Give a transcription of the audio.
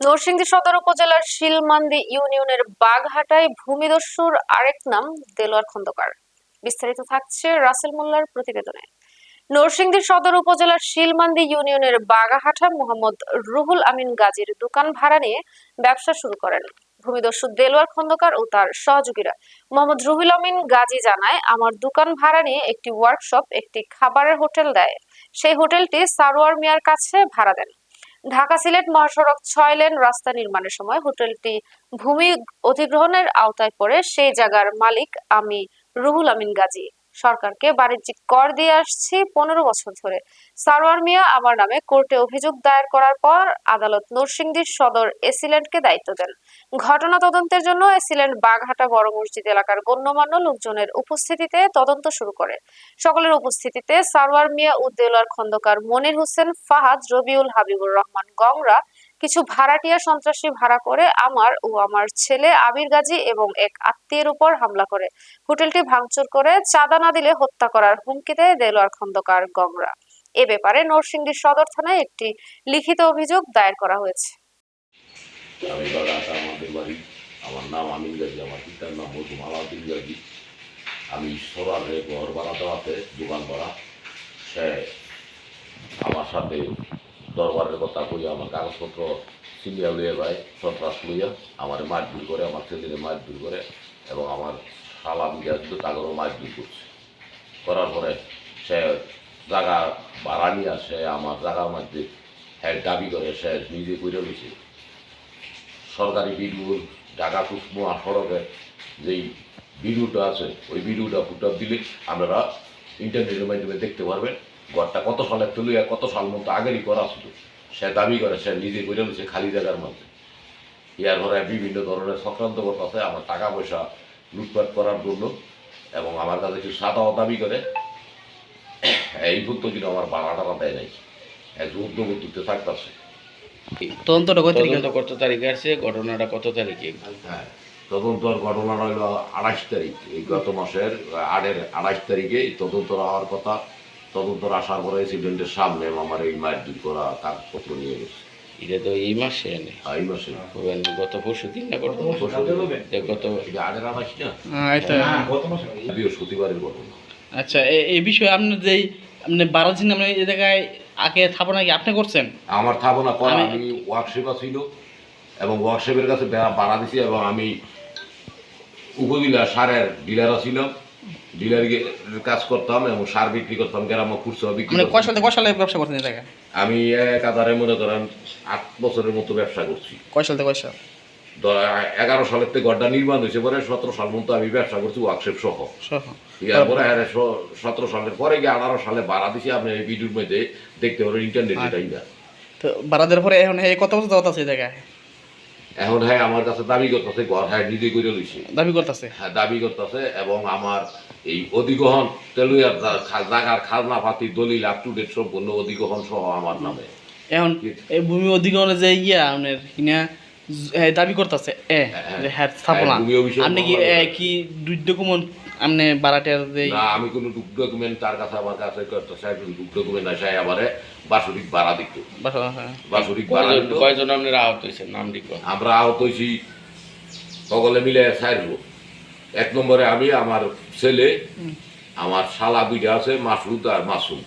নরসিংদী সদর উপজেলার শিলমান্দি ইউনিয়নের বাগহাটায় ভূমিদস্যুর আরেক নাম দেলোয়ার খন্দকার। বিস্তারিত থাকছে রাসেল মোল্লার প্রতিবেদনে। নরসিংদী সদর উপজেলার শিলমান্দি ইউনিয়নের বাগাহাটা মোহাম্মদ রুহুল আমিন গাজীর দোকান ভাড়া নিয়ে ব্যবসা শুরু করেন। ভূমিদস্যু দেলোয়ার খন্দকার ও তার সহযোগীরা। মোহাম্মদ রুহুল আমিন গাজী জানায়, আমার দোকান ভাড়া নিয়ে একটি ওয়ার্কশপ একটি খাবারের হোটেল দেয়। সেই হোটেলটি সারোয়ার মিয়ার কাছে ভাড়া দেন। ঢাকা সিলেট মহাসড়ক ছয় লেন রাস্তা নির্মাণের সময় হোটেলটি ভূমি অধিগ্রহণের আওতায় পড়ে সেই জায়গার মালিক আমি রুহুল আমিন গাজী। সরকারকে বাণিজ্যিক কর দিয়ে আসছি পনেরো বছর ধরে। সারোয়ার মিয়া আমার নামে কোর্টে অভিযোগ দায়ের করার পর আদালত নরসিংদী সদর এসিল্যান্ডকে দায়িত্ব দেন। ঘটনা তদন্তের জন্য এসিল্যান্ড বাগহাটা বড় মসজিদ এলাকার গণ্যমান্য লোকজনের উপস্থিতিতে তদন্ত শুরু করে। সকলের উপস্থিতিতে সারোয়ার মিয়া উদ্দেলার খন্দকার মনির হোসেন ফাহাদ, রবিউল হাবিবুর রহমান গংরা কিছু ভাড়াটিয়া সন্ত্রাসী ভাড়া করে আমার ও আমার ছেলে আবির গাজী এবং এক আত্মীয়ের উপর হামলা করে। হোটেলটি ভাঙচুর করে চাঁদা না দিলে হত্যা করার হুমকি দেয় দেলোয়ার খন্দকার গংরা। এ ব্যাপারে নরসিংদী সদর থানায় একটি লিখিত অভিযোগ দায়ের করা হয়েছে। আমার নাম আমিন গাজী, আমার পিতার নাম গাজী। আমি সরারে ঘর বানাতে আছে দোকান ভাড়া সে আমার সাথে দরবারের কথা কই, আমার কাগজপত্র সিলিয়া লইয়া যায়, সন্ত্রাস লইয়া আমার মারধর করে, আমার ছেলেকে মারধর করে এবং আমার সালাম গ্যাস তাগরও মারধর করছে। করার পরে সে জায়গা ভাড়া নিয়ে সে আমার জায়গার মধ্যে হ্যাঁ দাবি করে, সে নিজে করে নিছে সরকারি বিডিওর ঢাকা কুসমা সড়কে যেই ভিডিওটা আছে, ওই ভিডিওটা ফুটাপ দিলে আপনারা ইন্টারনেটের মাধ্যমে দেখতে পারবেন। ঘরটা কত সালের তুলে আর কত সাল মতো আগেরই করা ছিল? সে দাবি করে সে নিজে করে নিচ্ছে খালি জায়গার মধ্যে ইয়ার ঘরে বিভিন্ন ধরনের সক্রান্ত করতেছে আমার টাকা পয়সা লুটপাট করার জন্য এবং আমার কাছে কিছু সাদাও দাবি করে। এই পর্যন্ত কিন্তু আমার ভাড়া টাড়া দেয় নাই। এক যুদ্ধ করতে থাকতেছে তদন্তটা কত তারিখে? তদন্ত কত তারিখে আসছে? ঘটনাটা কত তারিখে? হ্যাঁ তদন্তর ঘটনা রইল আড়াইশ তারিখ। এই গত মাসের আটের আড়াইশ তারিখে এই তদন্ত হওয়ার কথা তদন্তর আসার পরে এক্সিডেন্টের সামনে আমার এই মায়ের দুই করা কাগজপত্র নিয়ে গেছে। এটা তো এই মাসে এনে। এই মাসে। গত পরশু দিন না গত যে গত আটের আড়াইশ না? হ্যাঁ, এটা বৃহস্পতিবারের ঘটনা। আচ্ছা এ- এই বিষয়ে আপনি যেই আপনি বারো দিন আপনি এই জায়গায় আগে স্থাপনা কি আপনি করছেন? আমার থাপনা করা আমি- ওয়ার্কশপ ছিল এবং ওয়ার্কশপের কাছে বেড়া বাড়া দিছি এবং আমি উপজেলা সারের ডিলার ছিলাম। ডিলার কাজ করতাম এবং সার বিক্রি করতাম গ্রাম খুচরা বিক্রি মানে কয় সাল কয় সালে ব্যবসা করছেন এই আমি এক আধারে মনে করেন আট বছরের মতো ব্যবসা করছি। কয় সাল থেকে কয় সাল এগারো সালের থেকে ঘরটা নির্মাণ হয়েছে পরে সতেরো সাল মতো আমি ব্যবসা করছি ওয়ার্কশপ সহ। সহ। হ্যাঁ সতেরো সালের পরে গিয়ে আঠারো সালে ভাড়া দিছি আপনি এই ভিডিওর মধ্যে দেখতে পারেন ইন্টারনেট আচ্ছা। না। তো দেওয়ার পরে এখন এই কত বছর যাওয়া আছে এই জায়গায়? এখন হ্যাঁ আমার কাছে দাবি করতেছে ঘর হ্যাঁ নিজে করে লইছে। দাবি করতেছে? হ্যাঁ দাবি করতেছে এবং আমার এই অধিগ্রহণ তেলুয়ার জা- জায়গার খাজনা পাতি দলিল আপ টু ডেট সম্পূর্ণ অধিগ্রহণ সহ আমার নামে। এখন এই ভূমি অধিগ্রহণে যে ইয়া আপনার কিনা জ- এ, দাবি করতেছে এ হ্যাঁ, যে হ্যাঁ। স্থাপনা হ্যাঁ, আপনি কি কি দুই ডকুমেন্ট আপনি বারাটের যে না আমি কোনো ডকুমেন্ট তার কাছে আমার কাছে ডকুমেন্ট আসে আবারে বাসরিক ভাড়া দিত। বাসা-। বাসরিক ভাড়া কয়জন দিত। কয়জন আপনারা আহত হয়েছেন নাম লিখো। আমরা আহত হয়েছি সকলে মিলে চার এক নম্বরে আমি আমার ছেলে আমার শালা দুইটা আছে মাসুদ আর মাসুম।